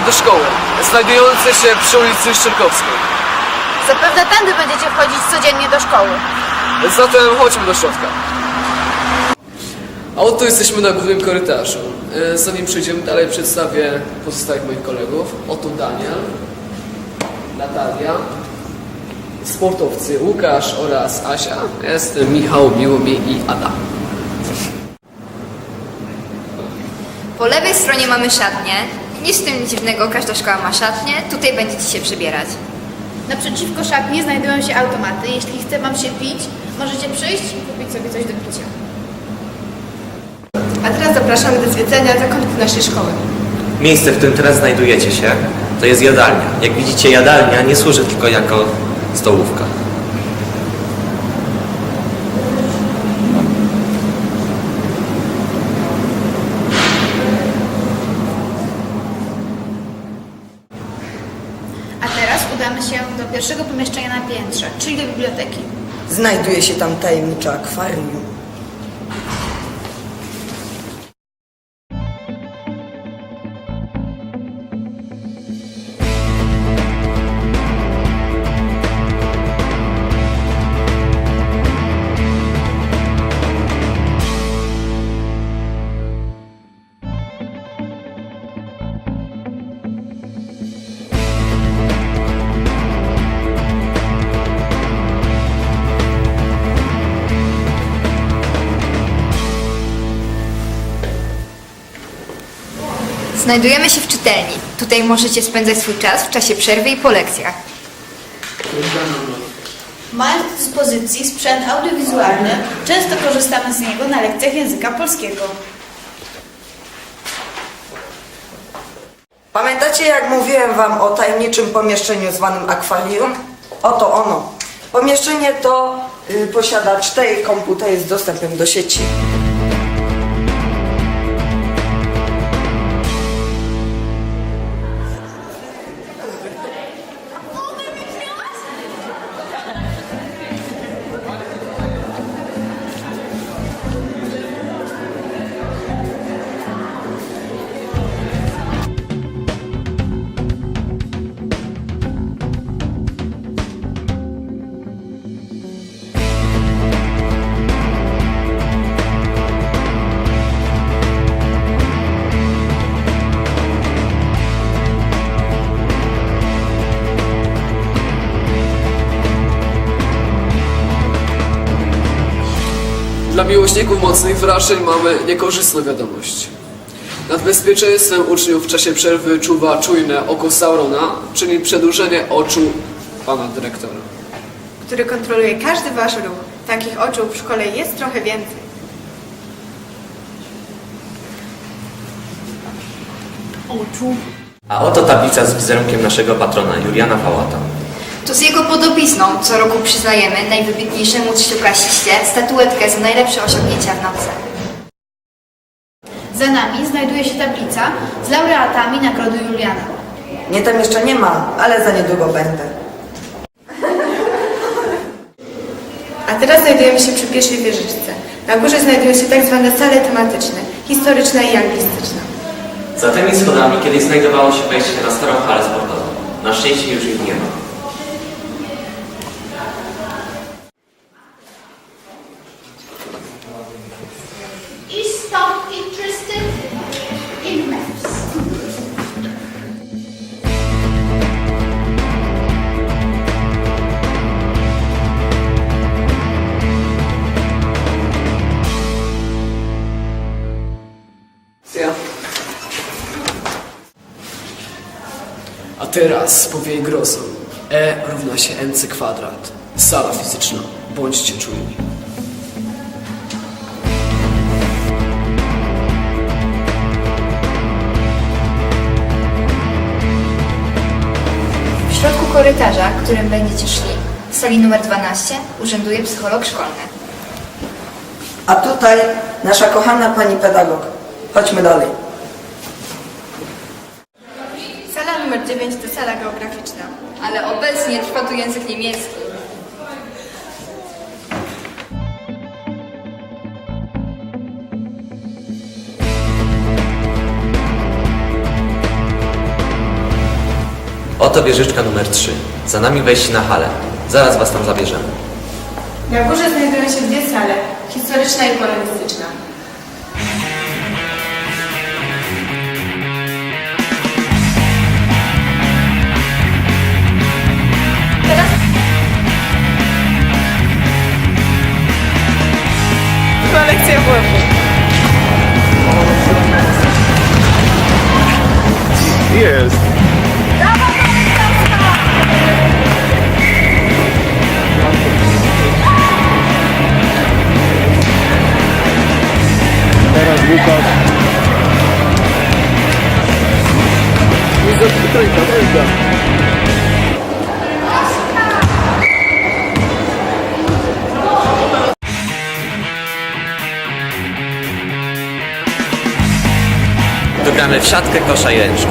do szkoły, znajdujące się przy ulicy Szczerkowskiej. Zapewne tędy będziecie wchodzić codziennie do szkoły. Zatem chodźmy do środka. A oto jesteśmy na głównym korytarzu. E, Zanim przejdziemy dalej, przedstawię pozostałych moich kolegów. Oto Daniel, Natalia, sportowcy Łukasz oraz Asia. Jestem Michał, miło mi i Ada. Po lewej stronie mamy szatnię. Nic w tym nic dziwnego, każda szkoła ma szatnię. Tutaj będziecie się przebierać. Naprzeciwko szatni znajdują się automaty. Jeśli chce wam się pić, możecie przyjść i kupić sobie coś do picia. A teraz zapraszamy do zwiedzenia zakątków naszej szkoły. Miejsce, w którym teraz znajdujecie się, to jest jadalnia. Jak widzicie, jadalnia nie służy tylko jako stołówka. A teraz udamy się do pierwszego pomieszczenia na piętrze, czyli do biblioteki. Znajduje się tam tajemnicze akwarium. Znajdujemy się w czytelni. Tutaj możecie spędzać swój czas w czasie przerwy i po lekcjach. Mając do dyspozycji sprzęt audiowizualny, często korzystamy z niego na lekcjach języka polskiego. Pamiętacie, jak mówiłem wam o tajemniczym pomieszczeniu zwanym akwarium? Oto ono. Pomieszczenie to y, posiada cztery komputery z dostępem do sieci. Dla miłośników mocnych wrażeń mamy niekorzystną wiadomość. Nad bezpieczeństwem uczniów w czasie przerwy czuwa czujne oko Saurona, czyli przedłużenie oczu pana dyrektora. który kontroluje każdy wasz ruch. Takich oczu w szkole jest trochę więcej. A oto tablica z wizerunkiem naszego patrona, Juliana Pałata. Z jego podobizną co roku przyznajemy najwybitniejszemu trzeciokrasiście statuetkę za najlepsze osiągnięcia w nauce. Za nami znajduje się tablica z laureatami Nagrody Juliana. Mnie tam jeszcze nie ma, ale za niedługo będę. A teraz znajdujemy się przy pierwszej wieżyczce. Na górze znajdują się tak zwane sale tematyczne, historyczna i anglistyczna. Za tymi schodami kiedyś znajdowało się wejście na starą halę sportową. Na szczęście już ich nie ma. Teraz powieje grozą. E równa się mc kwadrat. Sala fizyczna. Bądźcie czujni. W środku korytarza, którym będziecie szli, w sali numer 12, urzęduje psycholog szkolny. A tutaj nasza kochana pani pedagog. Chodźmy dalej. Sala numer 9 to sala geograficzna. Ale obecnie trwa tu język niemiecki. Oto wieżyczka numer 3. Za nami wejście na halę. Zaraz was tam zabierzemy. Na górze znajdują się dwie sale, historyczna i polonistyczna. Jest. Dogramy w siatkę, kosza i ręczkę.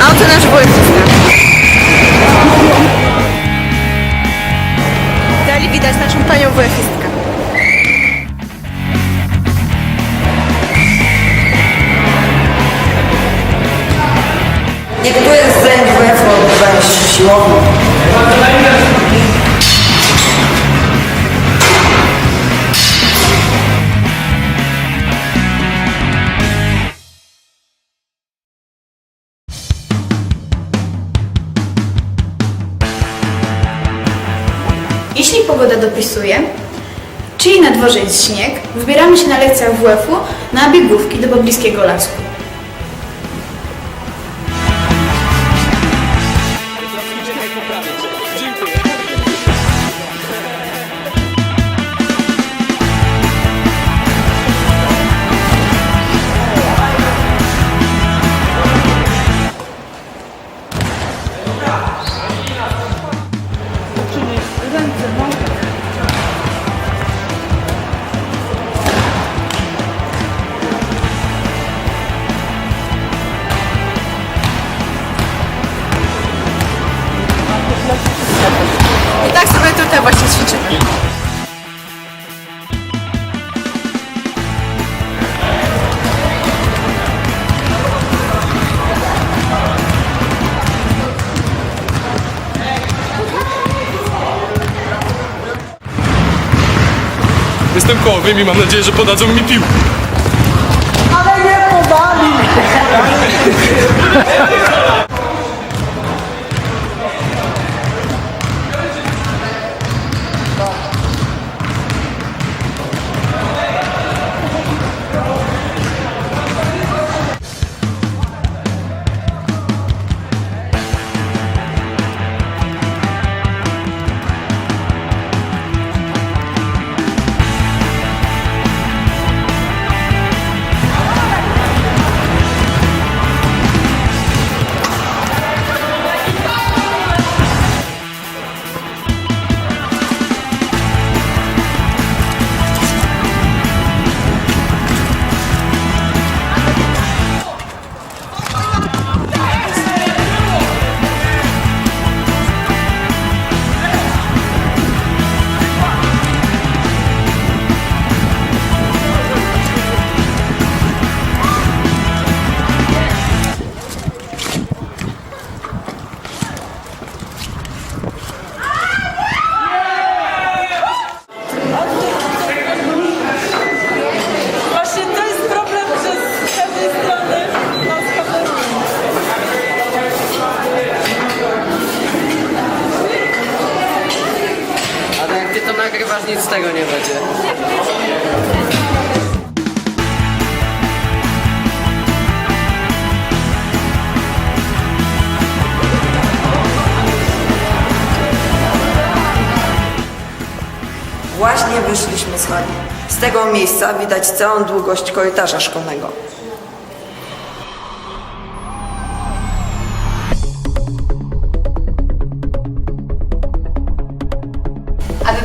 A oto nasz WF-istka. Dali widać naszą panią WF-istkę. Niektóre z zajęć WF odbywają się w Jeśli pogoda dopisuje, czyli na dworze jest śnieg, wybieramy się na lekcjach WF-u na biegówki do pobliskiego lasku. Tutaj właśnie ćwiczymy. Jestem kołowym i mam nadzieję, że podadzą mi piłkę. Właśnie nagrywasz, nic z tego nie będzie. Właśnie wyszliśmy z hali. Z tego miejsca widać całą długość korytarza szkolnego.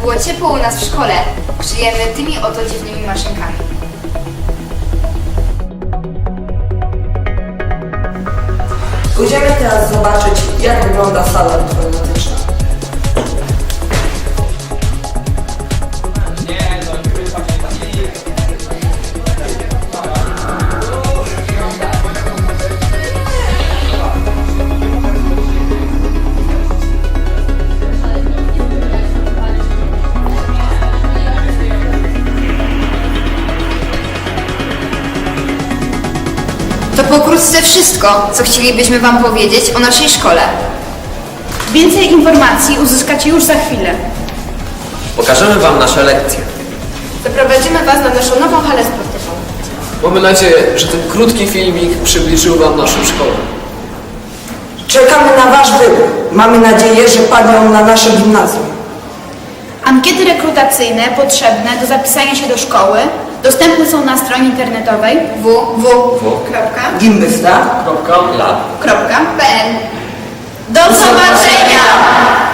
Było ciepło u nas w szkole, żyjemy tymi oto dziwnymi maszynkami. Pójdziemy teraz zobaczyć, jak wygląda sala informatyczna. pokrótce wszystko, co chcielibyśmy Wam powiedzieć o naszej szkole. Więcej informacji uzyskacie już za chwilę. Pokażemy wam nasze lekcje. Zaprowadzimy Was na naszą nową halę sportową. Mamy nadzieję, że ten krótki filmik przybliżył Wam naszą szkołę. Czekamy na Wasz wybór. Mamy nadzieję, że padną na nasze gimnazjum. Ankiety rekrutacyjne potrzebne do zapisania się do szkoły dostępne są na stronie internetowej Gimbysla. Kropka. Lab. www.pl. PL. Do zobaczenia!